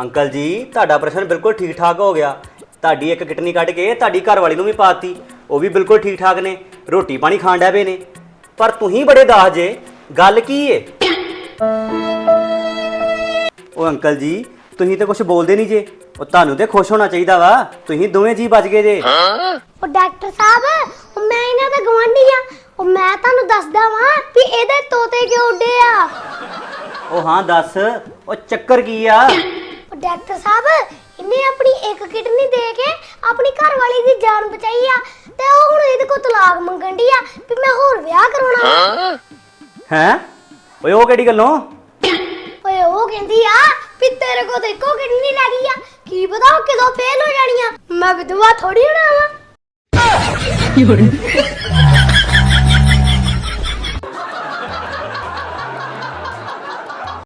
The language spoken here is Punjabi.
ਅੰਕਲ ਜੀ, ਤੁਹਾਡਾ ਪ੍ਰਸ਼ਨ ਬਿਲਕੁਲ ਠੀਕ ਠਾਕ ਹੋ ਗਿਆ। ਤੁਹਾਡੀ ਇੱਕ ਕਿਡਨੀ ਕੱਢ ਕੇ ਤੁਹਾਡੀ ਘਰ ਵਾਲੀ ਨੂੰ ਵੀ ਪਾਤੀ। ਉਹ ਵੀ ਬਿਲਕੁਲ ਠੀਕ ਠਾਕ ਨੇ। ਰੋਟੀ ਪਾਣੀ ਖਾਣ ਡੈ ਪਏ ਨੇ। ਪਰ ਤੁਸੀਂ ਬੜੇ ਦਾਸ ਜੇ। ਗੱਲ ਕੀ ਏ? ਉਹ ਅੰਕਲ ਜੀ, ਤੁਸੀਂ ਤੇ ਕੁਝ ਬੋਲਦੇ ਨਹੀਂ ਜੇ। ਉਹ ਤੁਹਾਨੂੰ ਤੇ ਖੁਸ਼ ਹੋਣਾ ਚਾਹੀਦਾ ਵਾ। ਤੁਸੀਂ ਦੋਵੇਂ ਜੀ ਬਚ ਗਏ ਜੇ। ਉਹ ਡਾਕਟਰ ਸਾਹਿਬ, ਉਹ ਮੈਂ ਇਹਨਾਂ ਦਾ ਗਵਾਂਢੀ ਆ। ਉਹ ਮੈਂ ਤੁਹਾਨੂੰ ਦੱਸਦਾ ਵਾਂ ਵੀ ਇਹਦੇ ਤੋਤੇ ਕਿਉਂ ਉੱਡੇ ਆ? ਉਹ ਹਾਂ ਦੱਸ ਉਹ ਚੱਕਰ ਕੀ ਆ? ਉਹ ਡਾਕਟਰ ਸਾਹਿਬ ਇਹਨੇ ਆਪਣੀ ਇੱਕ ਕਿਡਨੀ ਦੇ ਕੇ ਆਪਣੀ ਘਰ ਵਾਲੀ ਦੀ ਜਾਨ ਬਚਾਈ ਆ ਤੇ ਉਹ ਹੁਣ ਇਹਦੇ ਕੋਲ ਤਲਾਕ ਮੰਗਣ ਦੀ ਆ ਵੀ ਮੈਂ ਹੋਰ ਵਿਆਹ ਕਰਾਉਣਾ ਵਾ। ਹੈ? ਓਏ ਉਹ ਕਿਹੜੀ ਗੱਲੋਂ? ਓਏ ਉਹ ਕਹਿੰਦੀ ਆ ਵੀ ਤੇਰੇ ਕੋਲ ਤਾਂ ਇੱਕੋ ਕਿਡਨੀ ਲੱਗ ਗਈ ਆ। ਕੀ ਪਤਾ ਉਹ ਕਦੋਂ ਫੇਲ ਹੋ ਜਾਣੀ ਆ। ਮੈਂ ਵਿਧਵਾ ਥੋੜੀ ਹੋਣਾ ਵਾ।